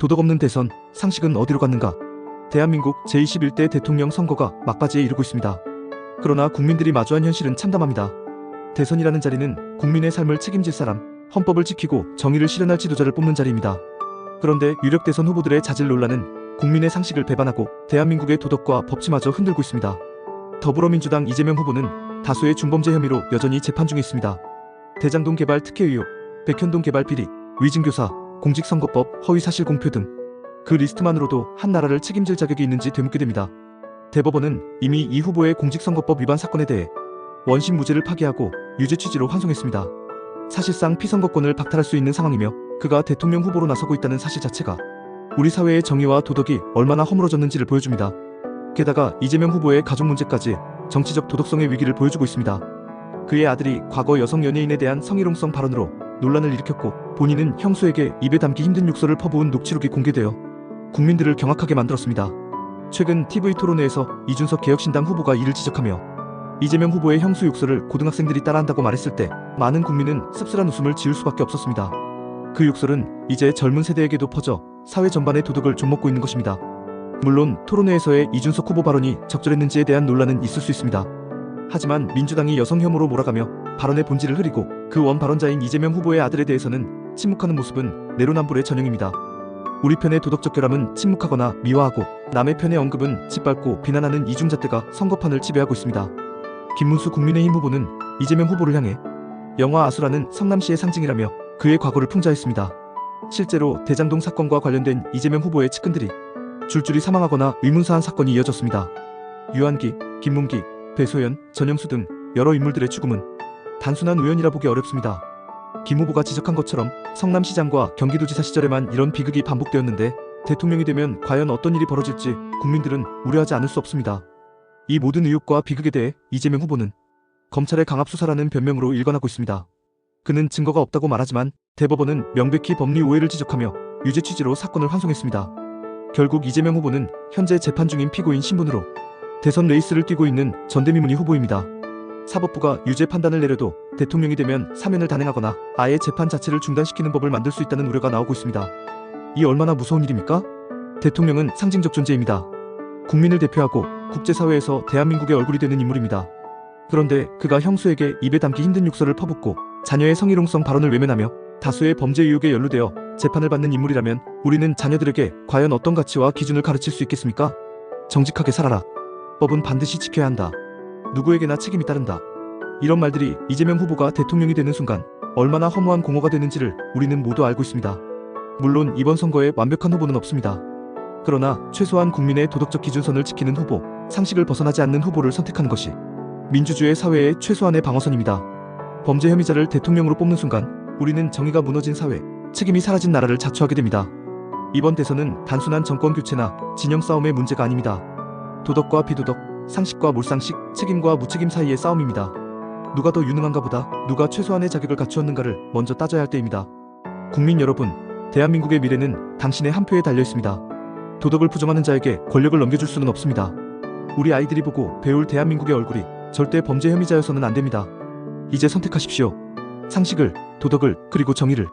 도덕 없는 대선, 상식은 어디로 갔는가? 대한민국 제21대 대통령 선거가 막바지에 이르고 있습니다. 그러나 국민들이 마주한 현실은 참담합니다. 대선이라는 자리는 국민의 삶을 책임질 사람, 헌법을 지키고 정의를 실현할 지도자를 뽑는 자리입니다. 그런데 유력 대선 후보들의 자질 논란은 국민의 상식을 배반하고 대한민국의 도덕과 법치마저 흔들고 있습니다. 더불어민주당 이재명 후보는 다수의 중범죄 혐의로 여전히 재판 중에 있습니다. 대장동 개발 특혜 의혹, 백현동 개발 비리, 위증교사, 공직선거법 허위사실 공표 등 그 리스트만으로도 한 나라를 책임질 자격이 있는지 되묻게 됩니다. 대법원은 이미 이 후보의 공직선거법 위반 사건에 대해 원심 무죄를 파기하고 유죄 취지로 환송했습니다. 사실상 피선거권을 박탈할 수 있는 상황이며 그가 대통령 후보로 나서고 있다는 사실 자체가 우리 사회의 정의와 도덕이 얼마나 허물어졌는지를 보여줍니다. 게다가 이재명 후보의 가족 문제까지 정치적 도덕성의 위기를 보여주고 있습니다. 그의 아들이 과거 여성 연예인에 대한 성희롱성 발언으로 논란을 일으켰고 본인은 형수에게 입에 담기 힘든 욕설을 퍼부은 녹취록이 공개되어 국민들을 경악하게 만들었습니다. 최근 TV 토론회에서 이준석 개혁신당 후보가 이를 지적하며 이재명 후보의 형수 욕설을 고등학생들이 따라한다고 말했을 때 많은 국민은 씁쓸한 웃음을 지을 수밖에 없었습니다. 그 욕설은 이제 젊은 세대에게도 퍼져 사회 전반의 도덕을 좀먹고 있는 것입니다. 물론 토론회에서의 이준석 후보 발언이 적절했는지에 대한 논란은 있을 수 있습니다. 하지만 민주당이 여성 혐오로 몰아가며 발언의 본질을 흐리고 그 원 발언자인 이재명 후보의 아들에 대해서는 침묵하는 모습은 내로남불의 전형입니다. 우리 편의 도덕적 결함은 침묵하거나 미화하고 남의 편의 언급은 짓밟고 비난하는 이중잣대가 선거판을 지배하고 있습니다. 김문수 국민의힘 후보는 이재명 후보를 향해 영화 아수라는 성남시의 상징이라며 그의 과거를 풍자했습니다. 실제로 대장동 사건과 관련된 이재명 후보의 측근들이 줄줄이 사망하거나 의문사한 사건이 이어졌습니다. 유한기, 김문기, 배소연, 전영수 등 여러 인물들의 죽음은 단순한 우연이라 보기 어렵습니다. 김 후보가 지적한 것처럼 성남시장과 경기도지사 시절에만 이런 비극이 반복되었는데 대통령이 되면 과연 어떤 일이 벌어질지 국민들은 우려하지 않을 수 없습니다. 이 모든 의혹과 비극에 대해 이재명 후보는 검찰의 강압 수사라는 변명으로 일관하고 있습니다. 그는 증거가 없다고 말하지만 대법원은 명백히 법리 오해를 지적하며 유죄 취지로 사건을 환송했습니다. 결국 이재명 후보는 현재 재판 중인 피고인 신분으로 대선 레이스를 뛰고 있는 전대미문희 후보입니다. 사법부가 유죄 판단을 내려도 대통령이 되면 사면을 단행하거나 아예 재판 자체를 중단시키는 법을 만들 수 있다는 우려가 나오고 있습니다. 이 얼마나 무서운 일입니까? 대통령은 상징적 존재입니다. 국민을 대표하고 국제사회에서 대한민국의 얼굴이 되는 인물입니다. 그런데 그가 형수에게 입에 담기 힘든 욕설을 퍼붓고 자녀의 성희롱성 발언을 외면하며 다수의 범죄 의혹에 연루되어 재판을 받는 인물이라면 우리는 자녀들에게 과연 어떤 가치와 기준을 가르칠 수 있겠습니까? 정직하게 살아라. 법은 반드시 지켜야 한다. 누구에게나 책임이 따른다. 이런 말들이 이재명 후보가 대통령이 되는 순간 얼마나 허무한 공허가 되는지를 우리는 모두 알고 있습니다. 물론 이번 선거에 완벽한 후보는 없습니다. 그러나 최소한 국민의 도덕적 기준선을 지키는 후보, 상식을 벗어나지 않는 후보를 선택하는 것이 민주주의 사회의 최소한의 방어선입니다. 범죄 혐의자를 대통령으로 뽑는 순간 우리는 정의가 무너진 사회, 책임이 사라진 나라를 자초하게 됩니다. 이번 대선은 단순한 정권 교체나 진영 싸움의 문제가 아닙니다. 도덕과 비도덕, 상식과 몰상식, 책임과 무책임 사이의 싸움입니다. 누가 더 유능한가 보다 누가 최소한의 자격을 갖추었는가를 먼저 따져야 할 때입니다. 국민 여러분, 대한민국의 미래는 당신의 한 표에 달려 있습니다. 도덕을 부정하는 자에게 권력을 넘겨줄 수는 없습니다. 우리 아이들이 보고 배울 대한민국의 얼굴이 절대 범죄 혐의자여서는 안 됩니다. 이제 선택하십시오. 상식을, 도덕을, 그리고 정의를.